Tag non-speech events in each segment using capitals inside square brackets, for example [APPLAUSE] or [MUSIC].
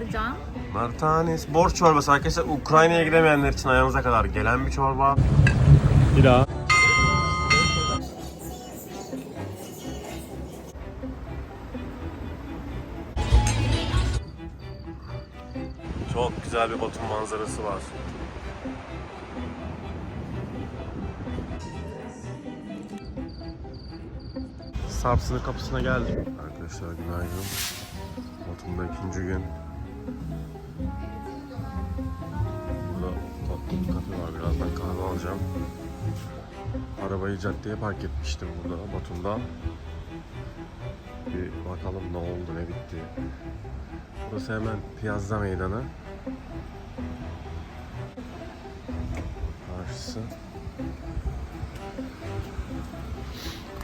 çıkaracağım. Martanis borç çorbası arkadaşlar Ukrayna'ya gidemeyenler için ayağınıza kadar gelen bir çorba. Bir daha. Çok güzel bir Batum manzarası var. Sarp sınır kapısına geldik. Arkadaşlar günaydın. Batum'da ikinci gün. Burada tatlı bir kafe var. Birazdan kahve alacağım. Arabayı caddeye park etmiştim burada Batum'da. Bir bakalım ne oldu ne bitti. Burası hemen Piazza Meydanı. Karşısı.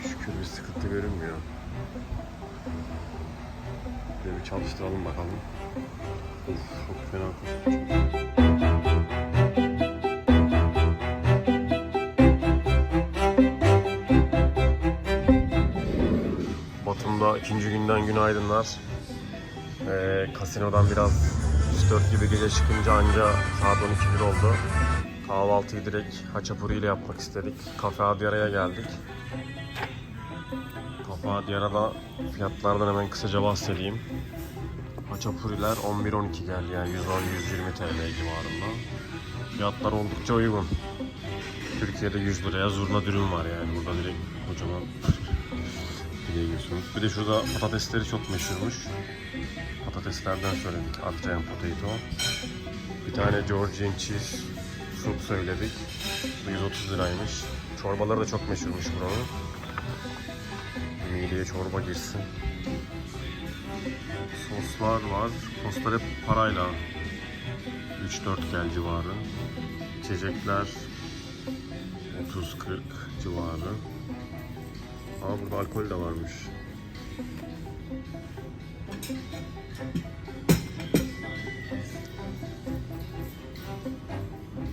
Şükür bir sıkıntı görünmüyor. Bir, bir çalıştıralım bakalım. Of çok fena kokuyor. Batum'da ikinci günden günaydınlar. Ee, kasinodan biraz 3-4 gibi gece çıkınca anca saat 12 oldu. Kahvaltıyı direkt haçapuri ile yapmak istedik. Kafe Adiyara'ya geldik. Kafe Adiyara'da fiyatlardan hemen kısaca bahsedeyim. Haçapuriler 11-12 geldi yani 110-120 TL civarında. Fiyatlar oldukça uygun. Türkiye'de 100 liraya zurna dürüm var yani burada direkt kocaman yiyorsunuz. Bir de şurada patatesleri çok meşhurmuş. Patateslerden söyledik. Adrian Potato. Bir tane Georgian Cheese soup söyledik. Bu 130 liraymış. Çorbaları da çok meşhurmuş buranın. Mideye çorba girsin. Soslar var. Soslar hep parayla. 3-4 gel civarı. İçecekler 30-40 civarı. Aa burada alkol de varmış.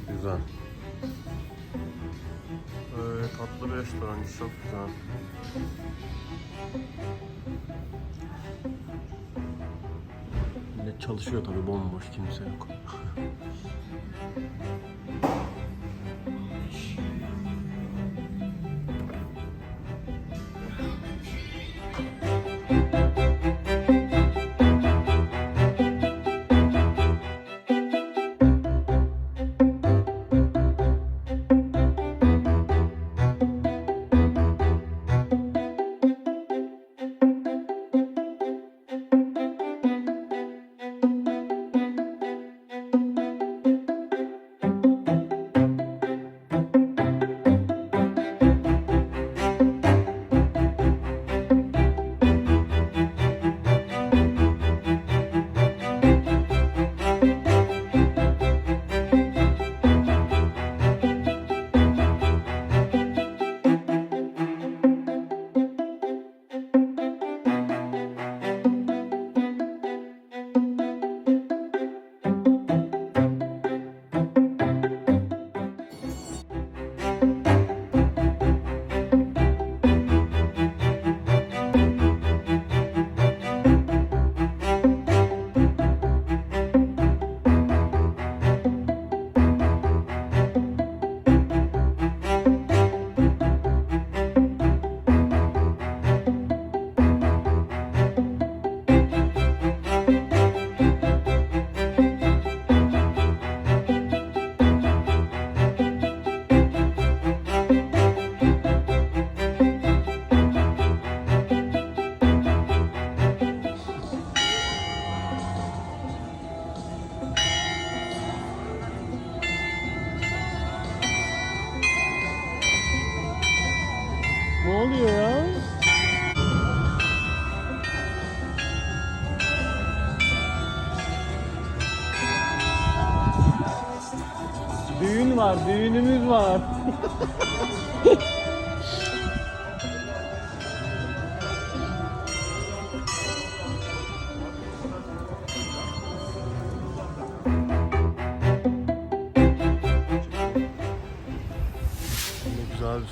Güzel. Tatlı bir restoran, çok güzel. Millet çalışıyor tabii bomboş kimse yok. [LAUGHS]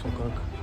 sokak.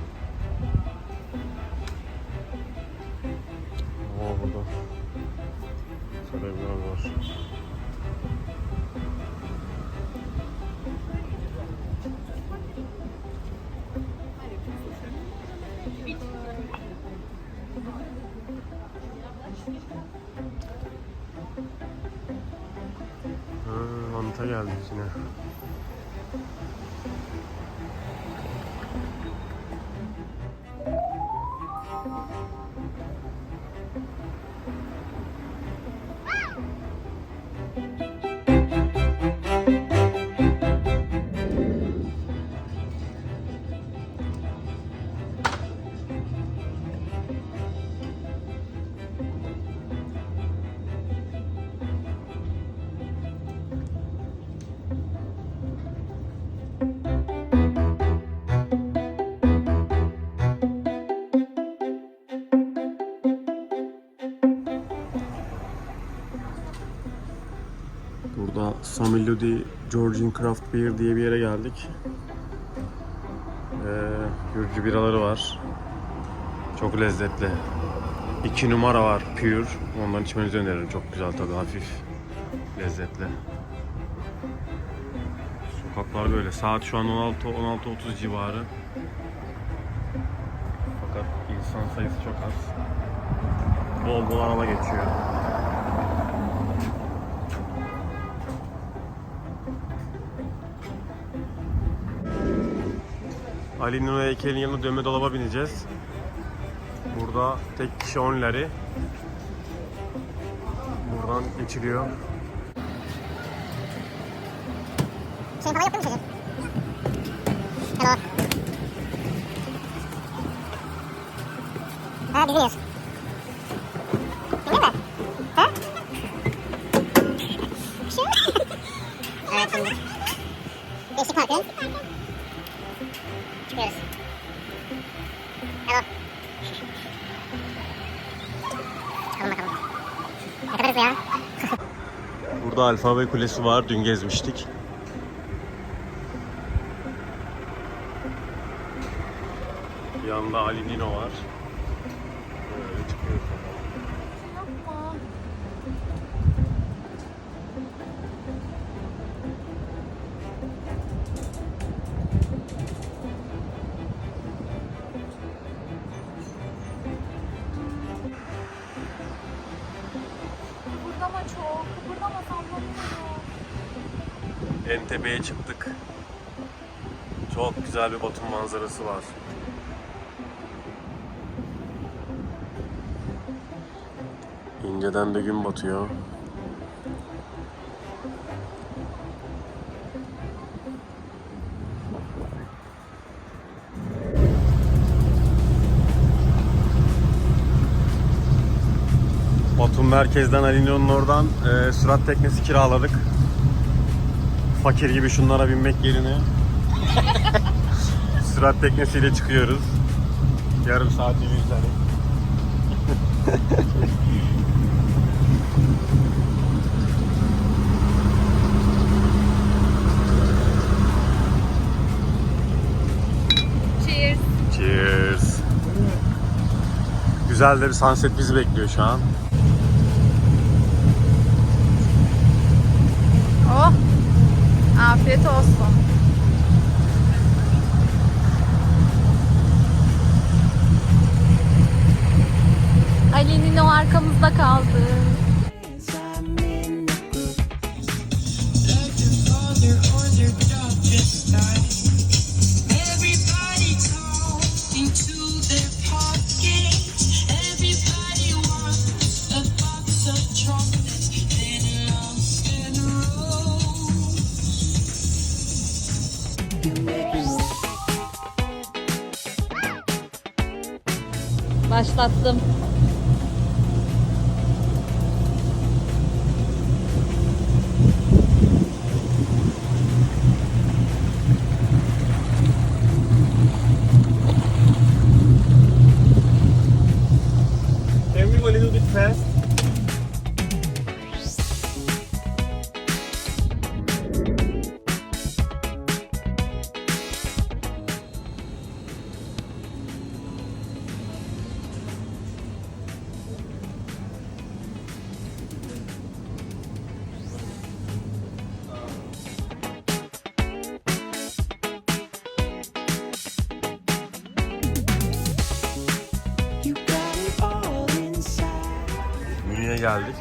Ludi Georgian Craft Beer diye bir yere geldik. Ee, Gürcü biraları var. Çok lezzetli. İki numara var Pure. Ondan içmenizi öneririm. Çok güzel tadı hafif. Lezzetli. Sokaklar böyle. Saat şu an 16 16.30 civarı. Fakat insan sayısı çok az. Bol bol araba geçiyor. Ali Nuna heykelinin yanına dönme dolaba bineceğiz. Burada tek kişi 10 lari. Buradan geçiliyor. Şey falan yaptın mı? Hello. Ha bizi Çıkıyoruz. Hello. Bakalım bakalım. Ne kadar ya? Burada Alfabe Kulesi var. Dün gezmiştik. Tepeye çıktık. Çok güzel bir Batum manzarası var. İnceden de gün batıyor. Batum merkezden Alino'nun oradan e, sürat teknesi kiraladık. Fakir gibi şunlara binmek yerine [LAUGHS] sürat teknesiyle çıkıyoruz. Yarım saat yüzleri. Cheers. Cheers. Güzel de bir sunset bizi bekliyor şu an. Afiyet olsun. Ali'nin o arkamızda kaldı.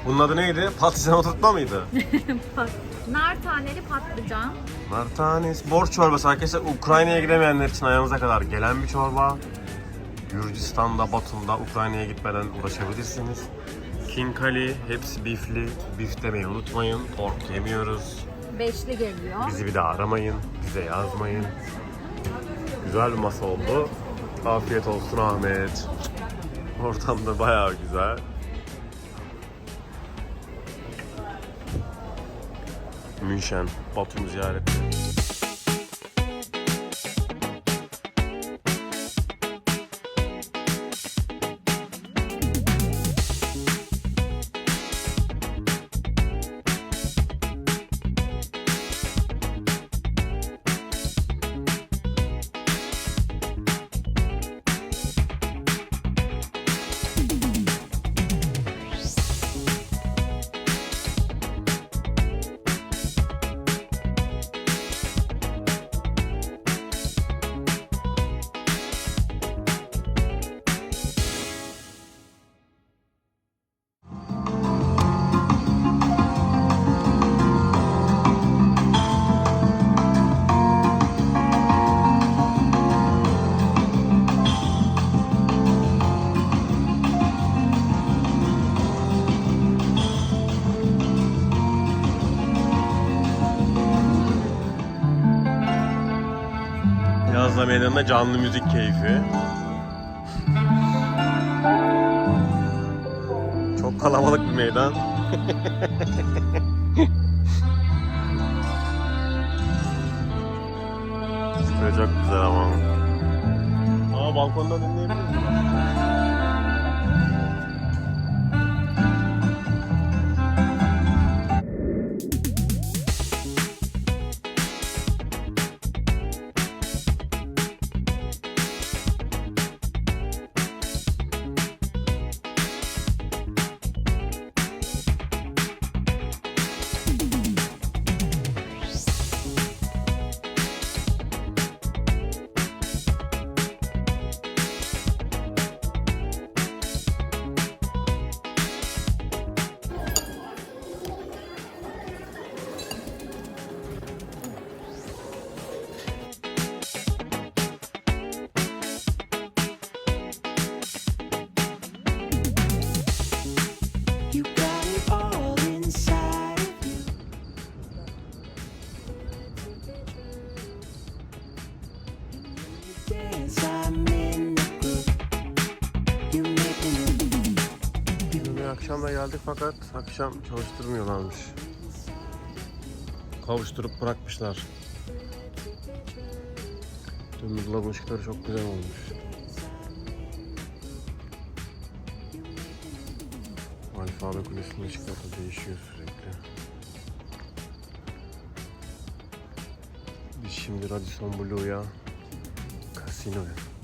Bunun adı neydi? Patlıcan oturtma mıydı? [LAUGHS] Nar taneli patlıcan. Martanis. Borç çorbası arkadaşlar. Ukrayna'ya gidemeyenler için ayağınıza kadar gelen bir çorba. Gürcistan'da, Batum'da Ukrayna'ya gitmeden ulaşabilirsiniz. King Ali, hepsi bifli. Bif demeyi unutmayın. Pork yemiyoruz. Beşli geliyor. Bizi bir daha aramayın. Bize yazmayın. Güzel bir masa oldu. Afiyet olsun Ahmet. Ortam da bayağı güzel. München, Batum ziyareti. Yazla meydanında canlı müzik keyfi. Çok kalabalık bir meydan. [LAUGHS] Şuraya çok güzel ama. Aa balkondan akşam da geldik fakat akşam çalıştırmıyorlarmış. Kavuşturup bırakmışlar. Dömürler ışıkları çok güzel olmuş. Alfabe Kulesi'nin ışıkları da değişiyor sürekli. Biz şimdi Radisson Blue'ya, kasinoya.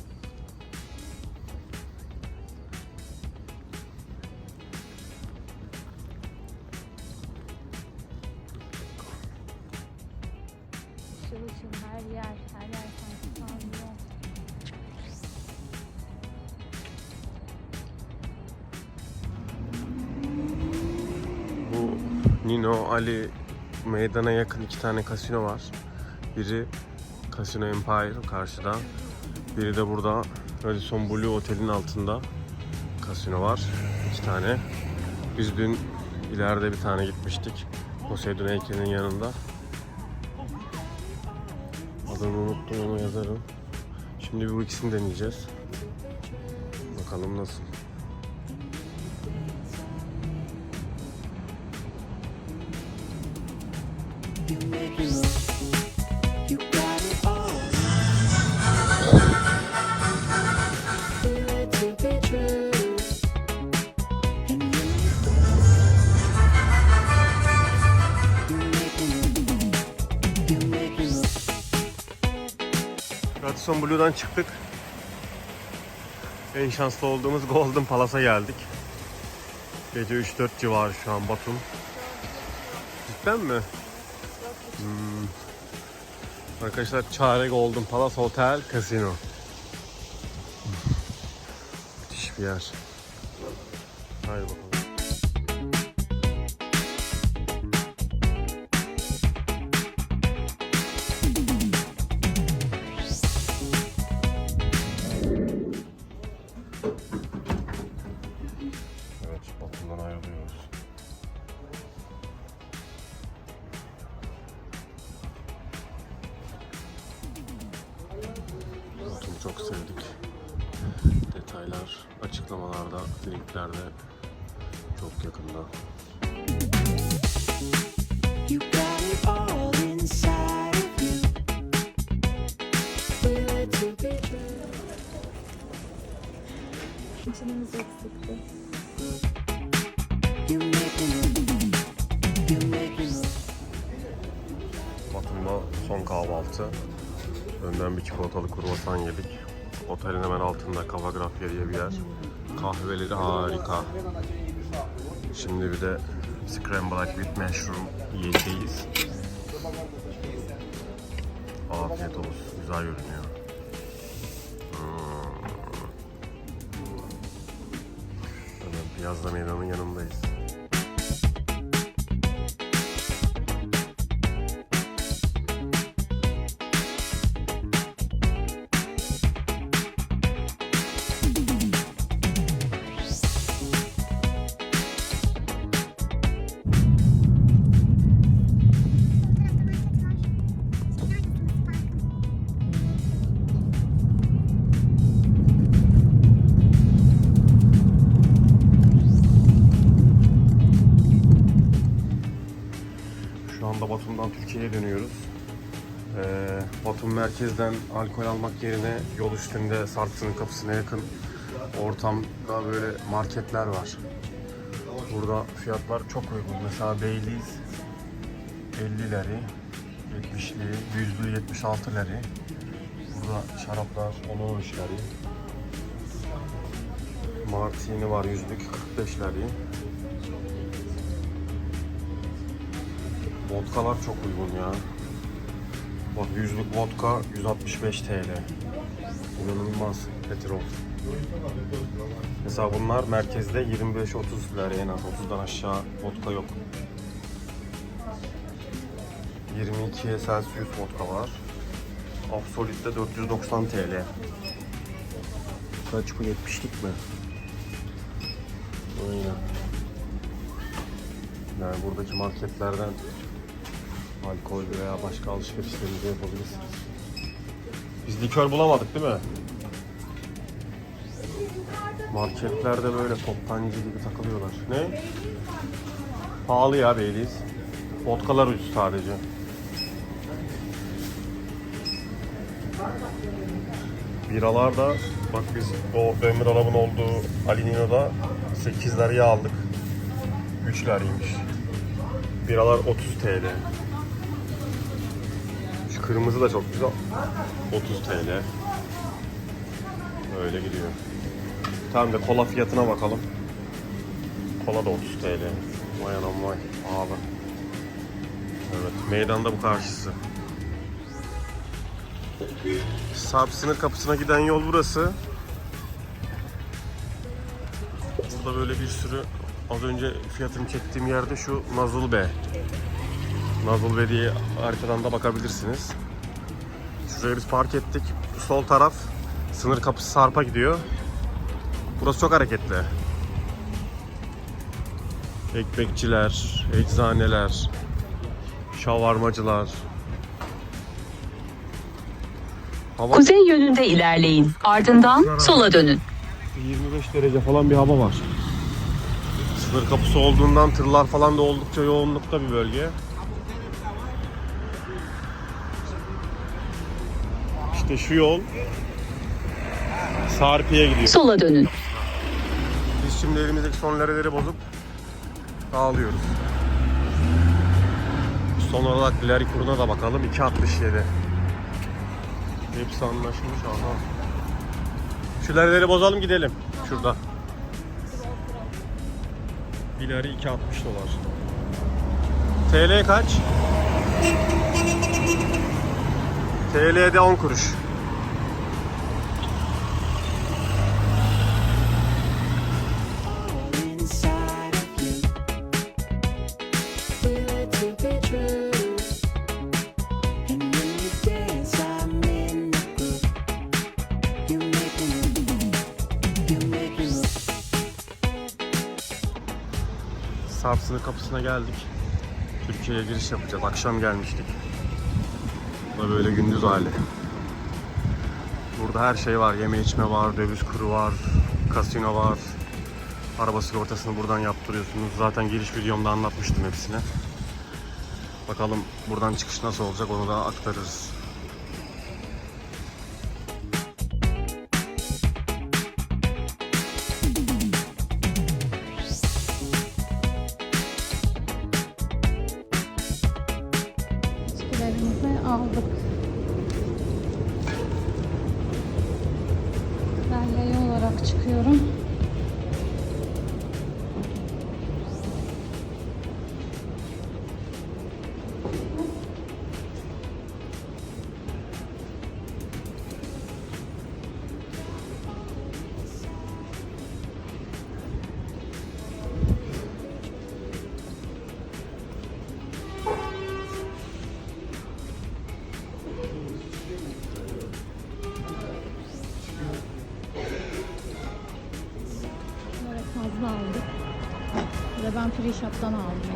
Işıl her yer. Her yer sanki parlıyor. Bu Nino Ali meydana yakın iki tane kasino var. Biri Casino Empire karşıda. Biri de burada Radisson Blue Otel'in altında kasino var. iki tane. Biz dün ileride bir tane gitmiştik. Poseidon heykelinin yanında. Adını unuttum onu yazarım. Şimdi bu ikisini deneyeceğiz. Bakalım nasıl. You Radisson Blue'dan çıktık. En şanslı olduğumuz Golden Palace'a geldik. Gece 3-4 civarı şu an Batum. Cidden mi? Hmm. Arkadaşlar Çare Golden Palace Hotel Casino. Müthiş bir yer. Haydi bakalım. Me move. Batum'da son kahvaltı. Önden bir çikolatalı kruvasan yedik. Otelin hemen altında Cava Grafia diye bir yer. Kahveleri harika. Şimdi bir de Scrambled with Mushroom yiyeceğiz. Afiyet olsun. Güzel görünüyor. Piazza Meydanı'nın yanındayız. Merkezden alkol almak yerine yol üstünde Sarpsı'nın kapısına yakın ortamda böyle marketler var. Burada fiyatlar çok uygun. Mesela Baileys 50 lari, 70'li, 100'lü 76 lari. Burada şaraplar 10-13 lari. Martini var yüzlük 45 lari. Vodkalar çok uygun ya. Bak yüzlük vodka 165 TL. İnanılmaz petrol. Mesela bunlar merkezde 25-30 lira en az. 30'dan aşağı vodka yok. 22 Celsius vodka var. Absolut'te 490 TL. Kaç bu 70'lik mi? Aynen. Yani buradaki marketlerden alkol veya başka alışverişlerinizi yapabilirsiniz. Biz likör bulamadık değil mi? Marketlerde böyle toptancı gibi takılıyorlar. Ne? Pahalı ya Baileys. Vodkalar ucuz sadece. Biralar da bak biz o demir dolabın olduğu Ali Nino'da 8 liraya aldık. 3 liraymış. Biralar 30 TL. Kırmızı da çok güzel. 30 TL. Öyle gidiyor. Tamam da kola fiyatına bakalım. Kola da 30 TL. Vay anam vay. Abi. Evet. Meydanda bu karşısı. Sarp sınır kapısına giden yol burası. Burada böyle bir sürü az önce fiyatını çektiğim yerde şu Nazılbe. Nazılbe diye arkadan da bakabilirsiniz. Şuraya biz park ettik. Sol taraf sınır kapısı Sarp'a gidiyor. Burası çok hareketli. Ekmekçiler, eczaneler, şavarmacılar. Hava Kuzey yönünde ilerleyin. Ardından sola dönün. 25 derece falan bir hava var. Sınır kapısı olduğundan tırlar falan da oldukça yoğunlukta bir bölge. İşte şu yol Sarpi'ye gidiyor. Sola dönün. Biz şimdi elimizdeki son lereleri bozup dağılıyoruz. Son olarak leri kuruna da bakalım. 2.67. Hepsi anlaşılmış. Aha. Şu lerileri bozalım gidelim. Şurada. Bir leri 2.60 dolar. TL kaç? TL'de 10 kuruş. sınır kapısına geldik. Türkiye'ye giriş yapacağız. Akşam gelmiştik. Da böyle gündüz hali. Burada her şey var. Yeme içme var, döviz kuru var, kasino var. Araba sigortasını buradan yaptırıyorsunuz. Zaten giriş videomda anlatmıştım hepsini. Bakalım buradan çıkış nasıl olacak onu da aktarırız. Free shop'tan aldım